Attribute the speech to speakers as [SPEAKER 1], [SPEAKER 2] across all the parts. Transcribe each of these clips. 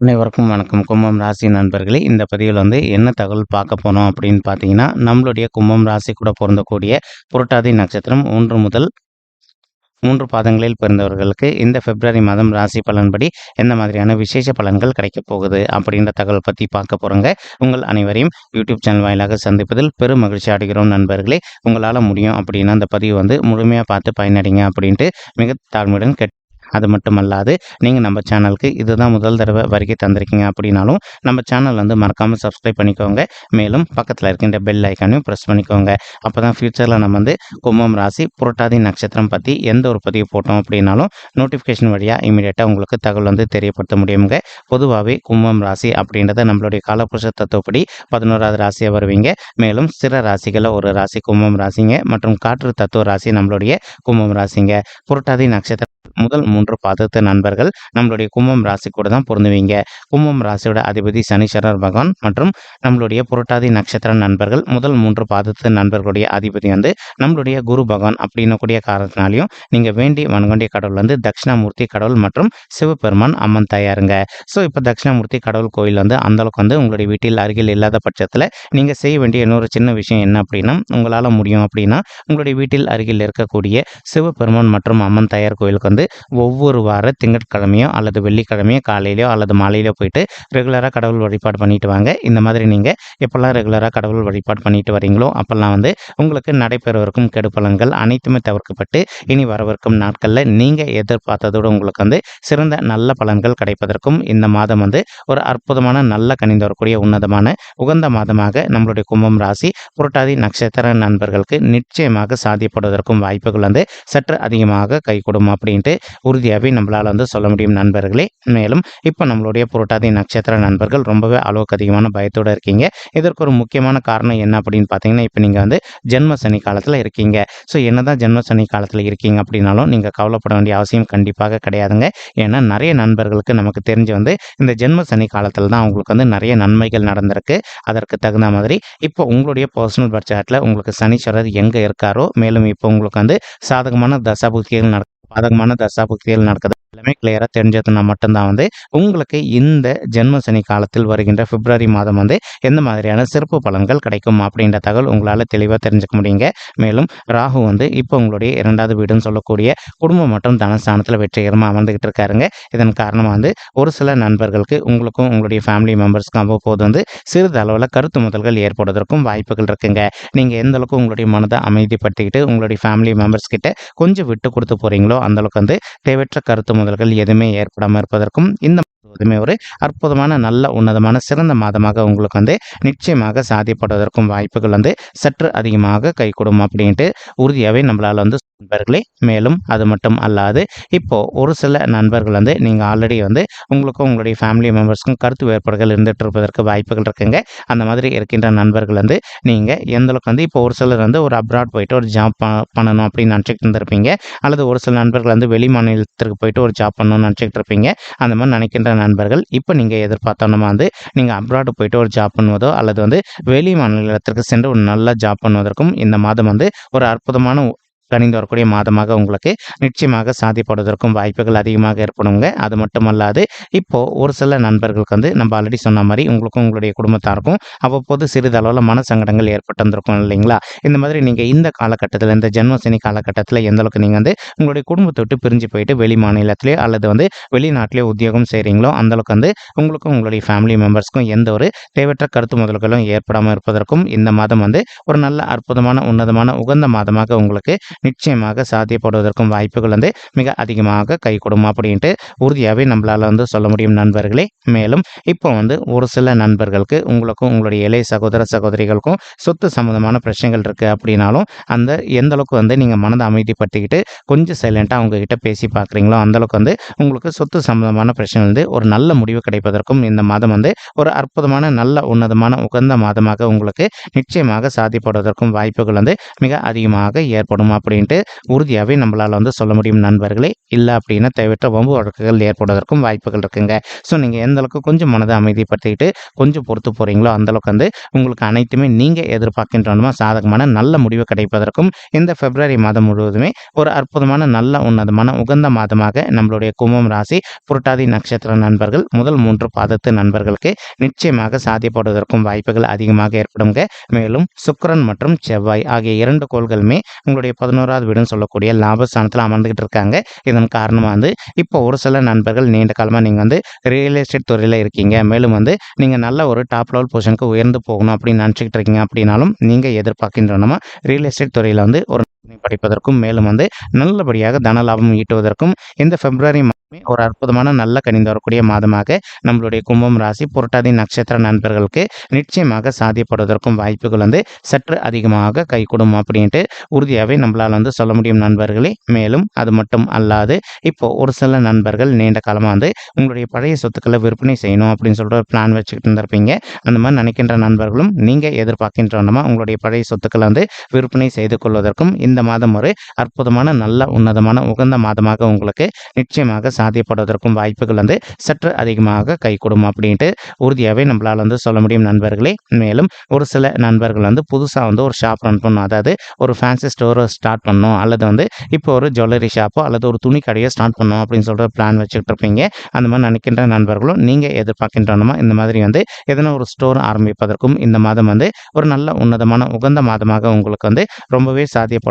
[SPEAKER 1] அனைவருக்கும் வணக்கம். கும்பம் ராசி நண்பர்களே இந்த பதிவில் வந்து என்ன தகவல் பார்க்க போனோம் அப்படின்னு பார்த்தீங்கன்னா நம்மளுடைய கும்பம் ராசி கூட பொருந்தக்கூடிய புரட்டாதி நட்சத்திரம் ஒன்று முதல் மூன்று பாதங்களில் பிறந்தவர்களுக்கு இந்த பிப்ரவரி மாதம் ராசி பலன்படி எந்த மாதிரியான விசேஷ பலன்கள் கிடைக்கப் போகுது அப்படின்ற தகவல் பற்றி பார்க்க போகிறோங்க உங்கள் அனைவரையும் யூடியூப் சேனல் வாயிலாக சந்திப்பதில் பெரும் மகிழ்ச்சி அடைகிறோம் நண்பர்களே. உங்களால் முடியும் அப்படின்னா அந்த பதிவு வந்து முழுமையாக பார்த்து பயனடைங்க அப்படின்ட்டு மிக தாழ்மையுடன் கேட் அது மட்டுமல்லாது நீங்கள் நம்ம சேனலுக்கு இதுதான் முதல் தடவை வருகை தந்திருக்கீங்க அப்படின்னாலும் நம்ம சேனல் வந்து மறக்காமல் சப்ஸ்கிரைப் பண்ணிக்கோங்க. மேலும் பக்கத்தில் இருக்கின்ற பெல் ஐக்கானையும் ப்ரெஸ் பண்ணிக்கோங்க. அப்போ தான் ஃப்யூச்சரில் நம்ம வந்து கும்பம் ராசி புரட்டாதி நட்சத்திரம் பற்றி எந்த ஒரு பதிவு போட்டோம் அப்படின்னாலும் நோட்டிஃபிகேஷன் வழியாக இமீடியட்டாக உங்களுக்கு தகவல் வந்து தெரியப்படுத்த முடியுங்க. பொதுவாகவே கும்பம் ராசி அப்படின்றத நம்மளுடைய காலப்புருஷ தத்துவப்படி பதினோராவது ராசியாக வருவீங்க. மேலும் சிற ராசிகளில் ஒரு ராசி கும்பம் ராசிங்க மற்றும் காற்று தத்துவ ராசி நம்மளுடைய கும்பம் ராசிங்க. புரட்டாதி நட்சத்திரம் முதல் மூன்று பாதத்து நண்பர்கள் நம்மளுடைய கும்பம் ராசி கூட தான் பொருந்துவீங்க. கும்பம் ராசியோட அதிபதி சனீஸ்வரர் பகவான் மற்றும் நம்மளுடைய புரட்டாதி நட்சத்திர நண்பர்கள் முதல் மூன்று பாதத்து நண்பர்களுடைய அதிபதி வந்து நம்மளுடைய குரு பகவான் அப்படின்னக்கூடிய காரணத்தினாலையும் நீங்கள் வேண்டி வன்கொண்டிய கடவுள் வந்து தட்சிணாமூர்த்தி கடவுள் மற்றும் சிவபெருமான் அம்மன் தயாருங்க. ஸோ இப்போ தட்சிணாமூர்த்தி கடவுள் கோயில் வந்து அந்தளவுக்கு வந்து உங்களுடைய வீட்டில் அருகில் இல்லாத பட்சத்தில் நீங்கள் செய்ய வேண்டிய இன்னொரு சின்ன விஷயம் என்ன அப்படின்னா உங்களால் முடியும் அப்படின்னா உங்களுடைய வீட்டில் அருகில் இருக்கக்கூடிய சிவபெருமான் மற்றும் அம்மன் தயார் கோயிலுக்கு வந்து ஒவ்வொரு வார திங்கட்கிழமையோ அல்லது வெள்ளிக்கிழமையோ காலையிலையோ அல்லது மாலையிலோ போயிட்டு ரெகுலராக கடவுள் வழிபாடு பண்ணிட்டு வாங்க. இந்த மாதிரி நீங்கள் எப்போல்லாம் ரெகுலராக கடவுள் வழிபாடு பண்ணிட்டு வரீங்களோ அப்போல்லாம் வந்து உங்களுக்கு நடைபெறவிருக்கும் கெடுபலன்கள் அனைத்துமே தவிர்க்கப்பட்டு இனி வரவிருக்கும் நாட்களில் நீங்கள் எதிர்பார்த்ததோடு உங்களுக்கு வந்து சிறந்த நல்ல பலன்கள் கிடைப்பதற்கும் இந்த மாதம் வந்து ஒரு அற்புதமான நல்ல கணிந்து வரக்கூடிய உன்னதமான உகந்த மாதமாக நம்மளுடைய கும்பம் ராசி புரட்டாதி நட்சத்திர நண்பர்களுக்கு நிச்சயமாக சாத்தியப்படுவதற்கும் வாய்ப்புகள் வந்து சற்று அதிகமாக கை அப்படின்ட்டு உறுதியாகவே நம்மளால் வந்து சொல்ல முடியும் நண்பர்களே. மேலும் இப்போ நம்மளுடைய புரட்டாதி நட்சத்திர நண்பர்கள் ரொம்பவே அளவுக்கு அதிகமான பயத்தோடு இருக்கீங்க. இதற்கு ஒரு முக்கியமான காரணம் என்ன அப்படின்னு பார்த்தீங்கன்னா இப்போ நீங்கள் வந்து ஜென்ம சனி காலத்தில் இருக்கீங்க. ஸோ என்னதான் ஜென்ம சனி காலத்தில் இருக்கீங்க அப்படின்னாலும் நீங்கள் கவலைப்பட வேண்டிய அவசியம் கண்டிப்பாக கிடையாதுங்க. ஏன்னா நிறைய நண்பர்களுக்கு நமக்கு தெரிஞ்சு வந்து இந்த ஜென்ம சனி காலத்தில் தான் அவங்களுக்கு வந்து நிறைய நன்மைகள் நடந்திருக்கு. அதற்கு தகுந்த மாதிரி இப்போ உங்களுடைய பர்சனல் பட்ஜெட்டில் உங்களுக்கு சனீஸ்வரர் எங்கே இருக்காரோ மேலும் இப்போ உங்களுக்கு வந்து சாதகமான தசாபுத்திகள் நடக்கும் பாதகமான தசாபுக்திகள் நடக்குது. எல்லாமே கிளியராக தெரிஞ்சதுன்னா மட்டும்தான் வந்து உங்களுக்கு இந்த ஜென்ம சனி காலத்தில் வருகின்ற பிப்ரவரி மாதம் வந்து எந்த மாதிரியான சிறப்பு பலன்கள் கிடைக்கும் அப்படின்ற தகவல் உங்களால் தெளிவாக தெரிஞ்சுக்க முடியுங்க. மேலும் ராகு வந்து இப்போ உங்களுடைய இரண்டாவது வீடுன்னு சொல்லக்கூடிய குடும்பம் மற்றும் தனஸ்தானத்தில் வெற்றிகரமாக அமர்ந்துகிட்டு இருக்காருங்க. இதன் காரணமாக வந்து ஒரு சில நண்பர்களுக்கு உங்களுக்கும் உங்களுடைய ஃபேமிலி மெம்பர்ஸ்க்கும் அவ்வப்போது வந்து சிறிது அளவில் கருத்து முதல்கள் ஏற்படுவதற்கும் வாய்ப்புகள் இருக்குங்க. நீங்கள் எந்த அளவுக்கு உங்களுடைய மனதை அமைதிப்படுத்திக்கிட்டு உங்களுடைய ஃபேமிலி மெம்பர்ஸ் கிட்ட கொஞ்சம் விட்டு கொடுத்து போகிறீங்களோ அந்தளவுக்கு வந்து தேவையற்ற கருத்து முதல்கள் எதுவுமே ஏற்படாமல் இருப்பதற்கும் இந்த முழுவதுமே ஒரு அற்புதமான நல்ல உன்னதமான சிறந்த மாதமாக உங்களுக்கு வந்து நிச்சயமாக சாதிப்படுவதற்கும் வாய்ப்புகள் வந்து சற்று அதிகமாக கைகூடும் அப்படின்ட்டு உறுதியாகவே நம்மளால் வந்து நண்பர்களே. மேலும் அது மட்டும் அல்லாது இப்போது ஒரு சில நண்பர்கள் வந்து நீங்கள் ஆல்ரெடி வந்து உங்களுக்கும் உங்களுடைய ஃபேமிலி மெம்பர்ஸ்க்கும் கருத்து வேறுபாடுகள் இருந்துகிட்டு இருப்பதற்கு வாய்ப்புகள் இருக்குங்க. அந்த மாதிரி இருக்கின்ற நண்பர்கள் வந்து நீங்கள் எந்தளவுக்கு வந்து இப்போ ஒரு சிலர் வந்து ஒரு அப்ராட் போயிட்டு ஒரு ஜாப் பண்ணணும் அப்படின்னு நினச்சிக்கிட்டு இருந்திருப்பீங்க. அல்லது ஒரு சில நண்பர்கள் வந்து வெளி மாநிலத்திற்கு போயிட்டு ஒரு ஜாப் பண்ணணும்னு நினச்சிக்கிட்டு இருப்பீங்க. அந்த மாதிரி நினைக்கின்ற நண்பர்கள் இப்போ நீங்கள் எதிர்பார்த்தோன்னா வந்து நீங்கள் அப்ராடு போயிட்டு ஒரு ஜாப் பண்ணுவதோ அல்லது வந்து வெளி மாநிலத்திற்கு சென்று ஒரு நல்ல ஜாப் பண்ணுவதற்கும் இந்த மாதம் வந்து ஒரு அற்புதமான கணிந்து வரக்கூடிய மாதமாக உங்களுக்கு நிச்சயமாக சாதிப்படுவதற்கும் வாய்ப்புகள் அதிகமாக ஏற்படுங்க அது மட்டுமல்லாது இப்போது ஒரு சில நண்பர்களுக்கு வந்து நம்ம ஆல்ரெடி சொன்ன மாதிரி உங்களுக்கும் உங்களுடைய குடும்பத்தாருக்கும் அவ்வப்போது சிறிதளவில் மன சங்கடங்கள் ஏற்பட்டு வந்திருக்கும் இல்லைங்களா? இந்த மாதிரி நீங்கள் இந்த காலகட்டத்தில் இந்த ஜென்மசனி காலகட்டத்தில் எந்த அளவுக்கு நீங்கள் வந்து உங்களுடைய குடும்பத்தை விட்டு பிரிஞ்சு போயிட்டு வெளி மாநிலத்திலேயோ அல்லது வந்து வெளிநாட்டிலேயோ உத்தியோகம் செய்கிறீங்களோ அந்தளவுக்கு வந்து உங்களுக்கும் உங்களுடைய ஃபேமிலி மெம்பர்ஸ்க்கும் எந்த ஒரு தேவையற்ற கருத்து முதல்களும் ஏற்படாமல் இருப்பதற்கும் இந்த மாதம் வந்து ஒரு நல்ல அற்புதமான உன்னதமான உகந்த மாதமாக உங்களுக்கு நிச்சயமாக சாத்தியப்படுவதற்கும் வாய்ப்புகள் வந்து மிக அதிகமாக கை கொடுக்கும் அப்படின்ட்டு உறுதியாகவே நம்மளால் வந்து சொல்ல முடியும் நண்பர்களே. மேலும் இப்போ வந்து ஒரு சில நண்பர்களுக்கு உங்களுக்கும் உங்களுடைய இளைய சகோதர சகோதரிகளுக்கும் சொத்து சம்மந்தமான பிரச்சனைகள் இருக்குது அப்படின்னாலும் அந்த எந்த அளவுக்கு வந்து நீங்கள் மனதை அமைதிப்படுத்திக்கிட்டு கொஞ்சம் சைலண்ட்டாக அவங்கக்கிட்ட பேசி பார்க்குறீங்களோ அந்தளவுக்கு வந்து உங்களுக்கு சொத்து சம்மந்தமான பிரச்சனை வந்து ஒரு நல்ல முடிவு கிடைப்பதற்கும் இந்த மாதம் வந்து ஒரு அற்புதமான நல்ல உன்னதமான உகந்த மாதமாக உங்களுக்கு நிச்சயமாக சாத்தியப்படுவதற்கும் வாய்ப்புகள் வந்து மிக அதிகமாக ஏற்படும் அப்படி அப்படின்ட்டு உறுதியாகவே நம்மளால் வந்து சொல்ல முடியும் நண்பர்களே. இல்லை அப்படின்னா தேவையற்ற வம்பு வழக்குகள் ஏற்படுவதற்கும் வாய்ப்புகள் இருக்குங்க. ஸோ நீங்கள் எந்த அளவுக்கு கொஞ்சம் மனதை அமைதிப்படுத்திக்கிட்டு கொஞ்சம் பொறுத்து போகிறீங்களோ அந்தளவுக்கு வந்து உங்களுக்கு அனைத்துமே நீங்கள் எதிர்பார்க்கின்றனமா சாதகமான நல்ல முடிவு கிடைப்பதற்கும் இந்த பிப்ரவரி மாதம் முழுவதுமே ஒரு அற்புதமான நல்ல உன்னதமான உகந்த மாதமாக நம்மளுடைய கும்பம் ராசி புரட்டாதி நட்சத்திர நண்பர்கள் முதல் மூன்று பாதத்து நண்பர்களுக்கு நிச்சயமாக சாத்தியப்படுவதற்கும் வாய்ப்புகள் அதிகமாக ஏற்படுங்க மேலும் சுக்கரன் மற்றும் செவ்வாய் ஆகிய இரண்டு கோள்களுமே உங்களுடைய பதினோராவது வீடுன்னு சொல்லக்கூடிய லாபஸ்தானத்தில் அமர்ந்துகிட்டு இருக்காங்க இதன் காரணமாக வந்து இப்போ ஒரு சில நண்பர்கள் நீண்ட காலமாக நீங்கள் வந்து ரியல் எஸ்டேட் துறையில் இருக்கீங்க. மேலும் வந்து நீங்கள் நல்ல ஒரு டாப் லெவல் பொசிஷனுக்கு உயர்ந்து போகணும் அப்படின்னு நினச்சிக்கிட்டு இருக்கீங்க அப்படின்னாலும் நீங்கள் எதிர்பார்க்கின்றனமா ரியல் எஸ்டேட் துறையில் வந்து ஒரு படிப்பதற்கும் மேலும் வந்து நல்லபடியாக தன லாபம் ஈட்டுவதற்கும் இந்த பிப்ரவரி மாதமே ஒரு அற்புதமான நல்ல கணிந்து வரக்கூடிய மாதமாக நம்மளுடைய கும்பம் ராசி புரட்டாதி நட்சத்திர நண்பர்களுக்கு நிச்சயமாக சாதியப்படுவதற்கும் வாய்ப்புகள் வந்து சற்று அதிகமாக கைகூடும் அப்படின்ட்டு உறுதியாகவே நம்மளால் வந்து சொல்ல முடியும் நண்பர்களே. மேலும் அது மட்டும் அல்லாது இப்போ ஒரு சில நண்பர்கள் நீண்ட காலமாக வந்து உங்களுடைய பழைய சொத்துக்களை விற்பனை செய்யணும் அப்படின்னு சொல்லிட்டு ஒரு பிளான் வச்சுக்கிட்டு இருந்திருப்பீங்க. அந்த மாதிரி நினைக்கின்ற நண்பர்களும் நீங்கள் எதிர்பார்க்கின்றனமா உங்களுடைய பழைய சொத்துக்களை வந்து விற்பனை செய்து கொள்வதற்கும் இந்த மாதம் ஒரு அற்புதமான நல்ல உன்னதமான உகந்த மாதமாக உங்களுக்கு நிச்சயமாக சாத்தியப்படுவதற்கும் வாய்ப்புகள் வந்து சற்று அதிகமாக கைகூடும் அப்படின்ட்டு உறுதியாகவே நம்மளால் வந்து சொல்ல முடியும் நண்பர்களே. மேலும் ஒரு சில நண்பர்கள் வந்து புதுசாக வந்து ஒரு ஷாப் ரன் பண்ணணும். அதாவது ஒரு ஃபேன்சி ஸ்டோரை ஸ்டார்ட் பண்ணணும். அல்லது வந்து இப்போ ஒரு ஜுவல்லரி ஷாப்போ அல்லது ஒரு துணி கடையோ ஸ்டார்ட் பண்ணணும் அப்படின்னு சொல்கிற பிளான் வச்சுக்கிட்டு இருப்பீங்க. அந்த மாதிரி நினைக்கின்ற நண்பர்களும் நீங்கள் எதிர்பார்க்கின்றனமா இந்த மாதிரி வந்து எதனா ஒரு ஸ்டோர் ஆரம்பிப்பதற்கும் இந்த மாதம் வந்து ஒரு நல்ல உன்னதமான உகந்த மாதமாக உங்களுக்கு வந்து ரொம்பவே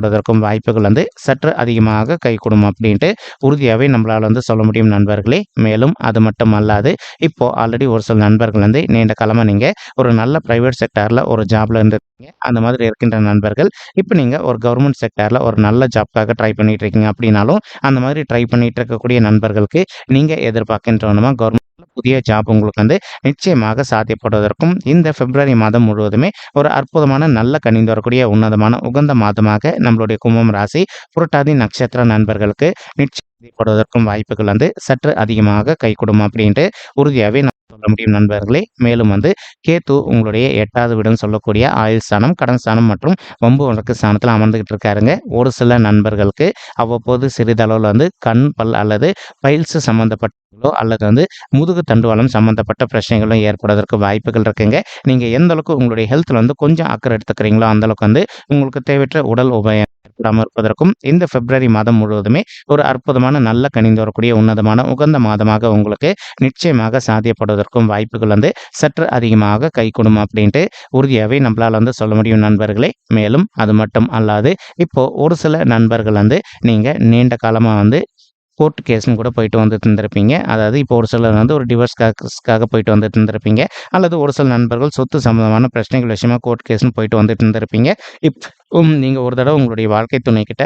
[SPEAKER 1] ஏற்படுவதற்கும் வாய்ப்புகள் வந்து சற்று அதிகமாக கைகூடும் அப்படின்ட்டு உறுதியாகவே நம்மளால் வந்து சொல்ல முடியும் நண்பர்களே. மேலும் அது மட்டும் அல்லாது இப்போ ஆல்ரெடி ஒரு சில நண்பர்கள் வந்து நீண்ட காலமாக நீங்கள் ஒரு நல்ல ப்ரைவேட் செக்டாரில் ஒரு ஜாப்ல இருந்துருக்கீங்க. அந்த மாதிரி இருக்கின்ற நண்பர்கள் இப்போ நீங்கள் ஒரு கவர்மெண்ட் செக்டாரில் ஒரு நல்ல ஜாப்காக ட்ரை பண்ணிகிட்டு இருக்கீங்க அப்படின்னாலும் அந்த மாதிரி ட்ரை பண்ணிகிட்டு இருக்கக்கூடிய நண்பர்களுக்கு நீங்கள் எதிர்பார்க்கின்றவனுமா கவர்மெண்ட் புதிய ஜாப் உங்களுக்கு வந்து நிச்சயமாக சாத்தியப்படுவதற்கும் இந்த பிப்ரவரி மாதம் முழுவதுமே ஒரு அற்புதமான நல்ல கணிந்து வரக்கூடிய உன்னதமான உகந்த மாதமாக நம்மளுடைய கும்பம் ராசி புரட்டாதி நட்சத்திர நண்பர்களுக்கு நிச்சயப்படுவதற்கும் வாய்ப்புகள் வந்து சற்று அதிகமாக கைகூடும் அப்படின்ட்டு உறுதியாகவே சொல்ல முடியும் நண்பர்களே. மேலும் வந்து கேத்து உங்களுடைய எட்டாவது வீடுன்னு சொல்லக்கூடிய ஆயுள் ஸ்தானம் கடன் ஸ்தானம் மற்றும் வம்பு வழக்கு ஸ்தானத்தில் அமர்ந்துகிட்டு இருக்காருங்க. ஒரு சில நண்பர்களுக்கு அவ்வப்போது சிறிதளவில் வந்து கண் பல் அல்லது பைல்ஸ் சம்மந்தப்பட்டோ அல்லது வந்து முதுகு தண்டுவாளம் சம்மந்தப்பட்ட பிரச்சனைகளும் ஏற்படுவதற்கு வாய்ப்புகள் இருக்குங்க. நீங்கள் எந்த அளவுக்கு உங்களுடைய ஹெல்த்தில் வந்து கொஞ்சம் அக்கறை எடுத்துக்கிறீங்களோ அந்தளவுக்கு வந்து உங்களுக்கு தேவையற்ற உடல் உபயம் ஏற்படாமல் இருப்பதற்கும் இந்த பிப்ரவரி மாதம் முழுவதுமே ஒரு அற்புதமான நல்ல கணிந்து வரக்கூடிய உன்னதமான உகந்த மாதமாக உங்களுக்கு நிச்சயமாக சாத்தியப்படுவதற்கும் வாய்ப்புகள் வந்து சற்று அதிகமாக கைகூடும் அப்படின்ட்டு உறுதியாகவே நம்மளால் வந்து சொல்ல முடியும் நண்பர்களே. மேலும் அது மட்டும் அல்லாது இப்போ ஒரு சில நண்பர்கள் வந்து நீங்கள் நீண்ட காலமாக வந்து கோர்ட் கேஸ்னு கூட போயிட்டு வந்து தந்திருப்பீங்க அதாவது இப்போ ஒரு சிலர் வந்து ஒரு டிவோர்ஸ்க்காக போயிட்டு வந்து தந்திருப்பீங்க அல்லது ஒரு சில நண்பர்கள் சொத்து சம்மந்தமான பிரச்சனைகள் விஷயமா கோர்ட் கேஸ்னு போயிட்டு வந்துட்டு இருந்திருப்பீங்க. இப்போ நீங்கள் ஒரு தடவை உங்களுடைய வாழ்க்கை துணைக்கிட்ட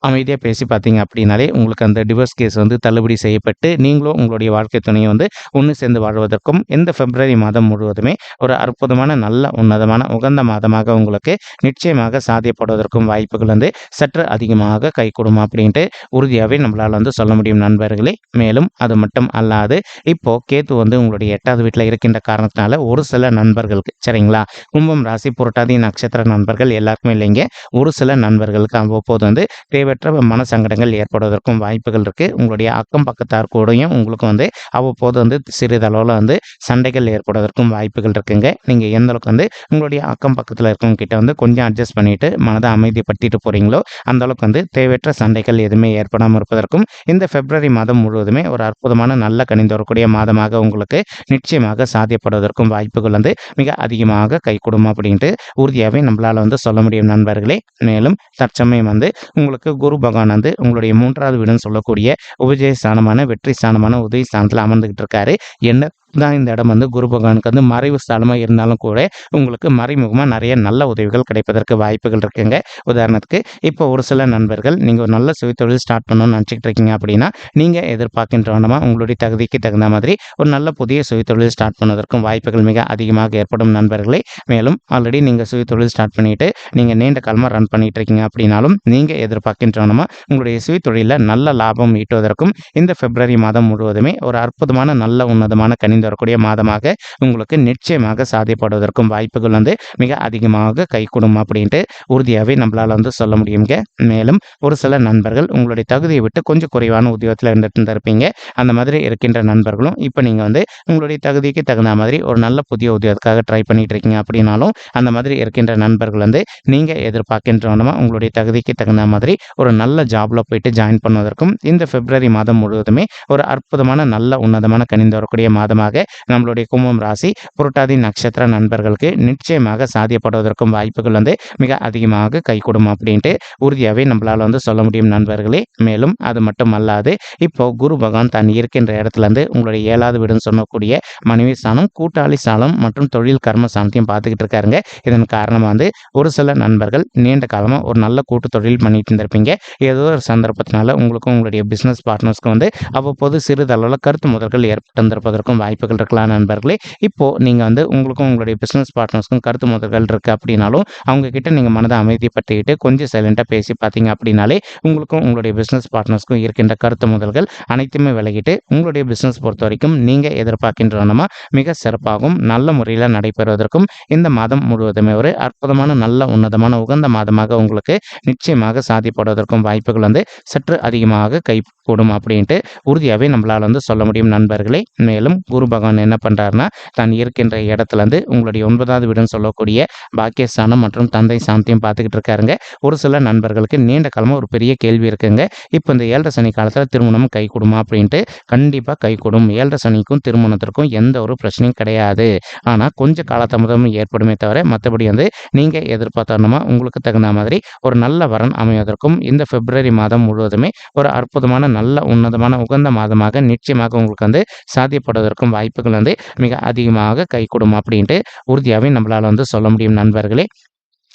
[SPEAKER 1] அமைதியாக பேசி பார்த்தீங்க அப்படின்னாலே உங்களுக்கு அந்த டிவோர்ஸ் கேஸ் வந்து தள்ளுபடி செய்யப்பட்டு நீங்களும் உங்களுடைய வாழ்க்கை துணையை வந்து ஒன்று சேர்ந்து வாழ்வதற்கும் இந்த பிப்ரவரி மாதம் முழுவதுமே ஒரு அற்புதமான நல்ல உன்னதமான உகந்த மாதமாக உங்களுக்கு நிச்சயமாக சாத்தியப்படுவதற்கும் வாய்ப்புகள் வந்து சற்று அதிகமாக கைகூடும் அப்படின்ட்டு உறுதியாகவே நம்மளால் வந்து சொல்ல முடியும் நண்பர்களே. மேலும் அது மட்டும் அல்லாது இப்போது கேத்து வந்து உங்களுடைய எட்டாவது வீட்டில் இருக்கின்ற காரணத்தினால ஒரு சில நண்பர்களுக்கு சரிங்களா? கும்பம் ராசி புரட்டாதி நட்சத்திர நண்பர்கள் எல்லாருக்குமே இல்லைங்க. ஒரு சில நண்பர்களுக்கு அவ்வப்போது வந்து தேவையற்ற மன சங்கடங்கள் ஏற்படுவதற்கும் வாய்ப்புகள் இருக்குது உங்களுடைய அக்கம் பக்கத்தார் கூடயும் உங்களுக்கு வந்து அவ்வப்போது வந்து சிறிதளவில் வந்து சண்டைகள் ஏற்படுவதற்கும் வாய்ப்புகள் இருக்குங்க. நீங்கள் எந்த அளவுக்கு வந்து உங்களுடைய அக்கம் பக்கத்தில் இருக்கவங்க கிட்ட வந்து கொஞ்சம் அட்ஜஸ்ட் பண்ணிட்டு மனதை அமைதிப்படுத்திட்டு போகிறீங்களோ அந்த அளவுக்கு வந்து தேவையற்ற சண்டைகள் எதுவுமே ஏற்படாமல் இருப்பதற்கும் இந்த பிப்ரவரி மாதம் முழுவதுமே ஒரு அற்புதமான நல்ல கணிந்து வரக்கூடிய மாதமாக உங்களுக்கு நிச்சயமாக சாத்தியப்படுவதற்கும் வாய்ப்புகள் வந்து மிக அதிகமாக கைகூடும் அப்படின்ட்டு உறுதியாகவே நம்மளால் வந்து சொல்ல முடியும் நண்பர்களே மேலும் தற்சமயம் வந்து உங்களுக்கு குரு பகவான் வந்து உங்களுடைய மூன்றாவது வீடுன்னு சொல்லக்கூடிய உபஜய ஸ்தானமான வெற்றி ஸ்தானமான உதவி ஸ்தானத்தில் அமர்ந்துகிட்டு இருக்காரு. என்ன தான் இந்த இடம் வந்து குரு பகவானுக்கு வந்து மறைவு ஸ்தலமாக இருந்தாலும் கூட உங்களுக்கு மறைமுகமாக நிறைய நல்ல உதவிகள் கிடைப்பதற்கு வாய்ப்புகள் இருக்குங்க. உதாரணத்துக்கு இப்போ ஒரு சில நண்பர்கள் நீங்கள் ஒரு நல்ல சுயத்தொழில் ஸ்டார்ட் பண்ணணும்னு நினச்சிக்கிட்டு இருக்கீங்க அப்படின்னா நீங்கள் எதிர்பார்க்கின்றவனமா உங்களுடைய தகுதிக்கு தகுந்த மாதிரி ஒரு நல்ல புதிய சுயத்தொழில் ஸ்டார்ட் பண்ணுவதற்கும் வாய்ப்புகள் மிக அதிகமாக ஏற்படும் நண்பர்களே. மேலும் ஆல்ரெடி நீங்கள் சுயத்தொழில் ஸ்டார்ட் பண்ணிட்டு நீங்கள் நீண்ட காலமாக ரன் பண்ணிட்டு இருக்கீங்க அப்படின்னாலும் நீங்கள் எதிர்பார்க்கின்றவனமா உங்களுடைய சுயத்தொழிலில் நல்ல லாபம் ஈட்டுவதற்கும் இந்த பிப்ரவரி மாதம் முழுவதுமே ஒரு அற்புதமான நல்ல உன்னதமான கணிந்த கனிந்து வரக்கூடிய மாதமாக உங்களுக்கு நிச்சயமாக சாதிப்படுவதற்கும் வாய்ப்புகள் வந்து மிக அதிகமாக கைகூடும் அப்படின்ட்டு உறுதியாகவே நம்மளால் வந்து சொல்ல முடியுங்க. மேலும் ஒரு சில நண்பர்கள் உங்களுடைய தகுதியை விட்டு கொஞ்சம் குறைவான உத்தியோகத்தில் இருந்துட்டு இருப்பீங்க அந்த மாதிரி இருக்கின்ற நண்பர்களும் இப்போ நீங்கள் வந்து உங்களுடைய தகுதிக்கு தகுந்த மாதிரி ஒரு நல்ல புதிய உத்தியோகத்துக்காக ட்ரை பண்ணிட்டு இருக்கீங்க அப்படின்னாலும் அந்த மாதிரி இருக்கின்ற நண்பர்கள் வந்து நீங்கள் எதிர்பார்க்கின்றவனமா உங்களுடைய தகுதிக்கு தகுந்த மாதிரி ஒரு நல்ல ஜாப்ல போயிட்டு ஜாயின் பண்ணுவதற்கும் இந்த பிப்ரவரி மாதம் முழுவதுமே ஒரு அற்புதமான நல்ல உன்னதமான கணிந்து வரக்கூடிய மாதமாக நம்மளுடைய கும்பம் ராசி புரட்டாதி நட்சத்திர நண்பர்களுக்கு நிச்சயமாக சாத்தியப்படுவதற்கும் வாய்ப்புகள் வந்து மிக அதிகமாக கைகூடும் அப்படின்ட்டு உறுதியாகவே நம்மளால் வந்து சொல்ல முடியும் நண்பர்களே. மேலும் அது மட்டும் அல்லாது இப்போ குரு பகவான் தான் இருக்கின்ற இடத்துலேருந்து உங்களுடைய ஏழாவது வீடுன்னு சொல்லக்கூடிய மனைவி ஸ்தானம் கூட்டாளி ஸ்தானம் மற்றும் தொழில் கர்ம ஸ்தானத்தையும் பார்த்துக்கிட்டு இருக்காருங்க. இதன் காரணமாக வந்து ஒரு சில நண்பர்கள் நீண்ட காலமாக ஒரு நல்ல கூட்டு தொழில் பண்ணிட்டு இருந்திருப்பீங்க. ஏதோ ஒரு சந்தர்ப்பத்தினால உங்களுக்கும் உங்களுடைய பிஸ்னஸ் பார்ட்னர்ஸ்க்கும் வந்து அவ்வப்போது சிறிதளவில் கருத்து முதல்கள் ஏற்பட்டிருப்பதற்கும் வாய்ப்புகள் இருக்கலாம் நண்பர்களே. இப்போ நீங்கள் வந்து உங்களுக்கும் உங்களுடைய பிஸ்னஸ் பார்ட்னர்ஸ்க்கும் கருத்து முதல்கள் இருக்கு அப்படின்னாலும் அவங்க கிட்ட நீங்கள் மனதை அமைதிப்படுத்திக்கிட்டு கொஞ்சம் சைலண்டாக பேசி பார்த்தீங்க அப்படின்னாலே உங்களுக்கும் உங்களுடைய பிஸ்னஸ் பார்ட்னர்ஸ்க்கும் இருக்கின்ற கருத்து முதல்கள் அனைத்துமே விலகிட்டு உங்களுடைய பிஸ்னஸ் பொறுத்த வரைக்கும் நீங்கள் எதிர்பார்க்கின்றனமா மிக சிறப்பாகவும் நல்ல முறையில் நடைபெறுவதற்கும் இந்த மாதம் முழுவதுமே ஒரு அற்புதமான நல்ல உன்னதமான உகந்த மாதமாக உங்களுக்கு நிச்சயமாக சாதிப்படுவதற்கும் வாய்ப்புகள் வந்து சற்று அதிகமாக கைகூடும் அப்படின்ட்டு உறுதியாகவே நம்மளால் வந்து சொல்ல முடியும் நண்பர்களே. மேலும் குரு பகவான் என்ன பண்ணுறாருன்னா தான் இருக்கின்ற இடத்துலேருந்து உங்களுடைய ஒன்பதாவது வீடுன்னு சொல்லக்கூடிய பாக்கியஸ்தானம் மற்றும் தந்தை சாந்தியும் பார்த்துக்கிட்டு இருக்காருங்க. ஒரு சில நண்பர்களுக்கு நீண்ட காலமாக ஒரு பெரிய கேள்வி இருக்குங்க. இப்போ இந்த ஏழரை சனி காலத்தில் திருமணம் கை கொடுமா அப்படின்ட்டு கண்டிப்பாக கை கொடும். ஏழரை சனிக்கும் திருமணத்திற்கும் எந்த ஒரு பிரச்சனையும் கிடையாது. ஆனால் கொஞ்சம் காலதாமதம் ஏற்படுமே தவிர மற்றபடி வந்து நீங்கள் எதிர்பார்த்தோன்னா உங்களுக்கு தகுந்த மாதிரி ஒரு நல்ல வரன் அமைவதற்கும் இந்த பிப்ரவரி மாதம் முழுவதுமே ஒரு அற்புதமான நல்ல உன்னதமான உகந்த மாதமாக நிச்சயமாக உங்களுக்கு வந்து சாத்தியப்படுவதற்கும் வாய்ப்புகள் வந்து மிக அதிகமாக கை கொடும் அப்படின்ட்டு உறுதியாகவே நம்மளால் வந்து சொல்ல முடியும் நண்பர்களே.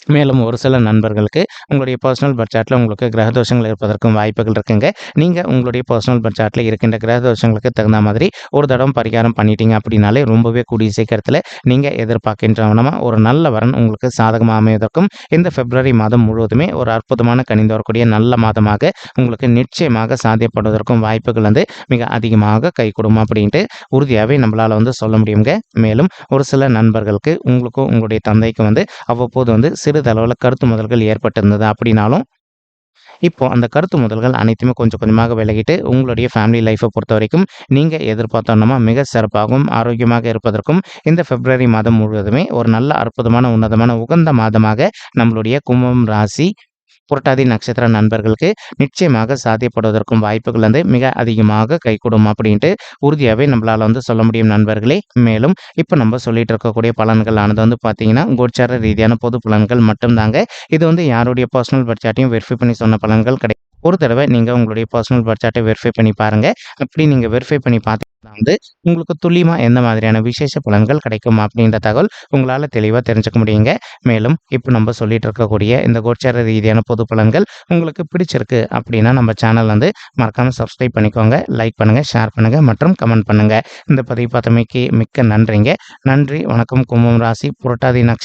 [SPEAKER 1] மேலும் ஒரு சில நண்பர்களுக்கு உங்களுடைய பர்சனல் பட்ஜெட்டில் உங்களுக்கு கிரக தோஷங்கள் இருப்பதற்கும் வாய்ப்புகள் இருக்குங்க. நீங்கள் உங்களுடைய பர்சனல் பட்ஜெட்டில் இருக்கின்ற கிரக தோஷங்களுக்கு தகுந்த மாதிரி ஒரு தடவை பரிகாரம் பண்ணிட்டீங்க அப்படின்னாலே ரொம்பவே கூடிய சீக்கிரத்தில் நீங்கள் எதிர்பார்க்கின்றவனமாக ஒரு நல்ல வரன் உங்களுக்கு சாதகமாக அமைவதற்கும் இந்த பிப்ரவரி மாதம் முழுவதுமே ஒரு அற்புதமான கணிந்து வரக்கூடிய நல்ல மாதமாக உங்களுக்கு நிச்சயமாக சாத்தியப்படுவதற்கும் வாய்ப்புகள் வந்து மிக அதிகமாக கை கொடுக்கும் அப்படின்ட்டு உறுதியாகவே நம்மளால் வந்து சொல்ல முடியுங்க. மேலும் ஒரு சில நண்பர்களுக்கு உங்களுக்கும் உங்களுடைய தந்தைக்கும் வந்து அவ்வப்போது வந்து சிறிதளவில் கருத்து முதல்கள் ஏற்பட்டிருந்தது அப்படின்னாலும் இப்போது அந்த கருத்து முதல்கள் அனைத்துமே கொஞ்சம் கொஞ்சமாக விலகிட்டு உங்களுடைய ஃபேமிலி லைஃப்பை பொறுத்த வரைக்கும் நீங்கள் எதிர்பார்த்தோன்னா மிக சிறப்பாகவும் ஆரோக்கியமாக இருப்பதற்கும் இந்த பிப்ரவரி மாதம் முழுவதுமே ஒரு நல்ல அற்புதமான உன்னதமான உகந்த மாதமாக நம்மளுடைய கும்பம் ராசி புரட்டாதி நட்சத்திர நண்பர்களுக்கு நிச்சயமாக சாத்தியப்படுவதற்கும் வாய்ப்புகள் வந்து மிக அதிகமாக கைகூடும் அப்படின்ட்டு உறுதியாகவே நம்மளால் வந்து சொல்ல முடியும் நண்பர்களே. மேலும் இப்போ நம்ம சொல்லிட்டு இருக்கக்கூடிய பலன்கள் ஆனது வந்து பார்த்தீங்கன்னா கோச்சார ரீதியான பொது பலன்கள் மட்டும்தாங்க. இது வந்து யாருடைய பர்சனல் பட்ஜெட்டையும் வெரிஃபை பண்ணி சொன்ன பலன்கள் கிடையாது ஒரு தடவை நீங்கள் உங்களுடைய பர்சனல் பட்ஜெட்டை வெரிஃபை பண்ணி பாருங்கள் அப்படி நீங்கள் வெரிஃபை பண்ணி பார்த்து வந்து உங்களுக்கு துல்லியமாக எந்த மாதிரியான விசேஷ பலன்கள் கிடைக்கும் அப்படின்ற தகவல் உங்களால் தெளிவாக தெரிஞ்சுக்க முடியுங்க. மேலும் இப்போ நம்ம சொல்லிட்டு இருக்கக்கூடிய இந்த கோச்சார ரீதியான பொது பலன்கள் உங்களுக்கு பிடிச்சிருக்கு அப்படின்னா நம்ம சேனல் வந்து மறக்காமல் சப்ஸ்கிரைப் பண்ணிக்கோங்க லைக் பண்ணுங்கள் ஷேர் பண்ணுங்கள் மற்றும் கமெண்ட் பண்ணுங்கள் இந்த பதிவு பார்த்தமைக்கு மிக்க நன்றிங்க. நன்றி வணக்கம். கும்பம் ராசி புரட்டாதி நட்சத்திரம்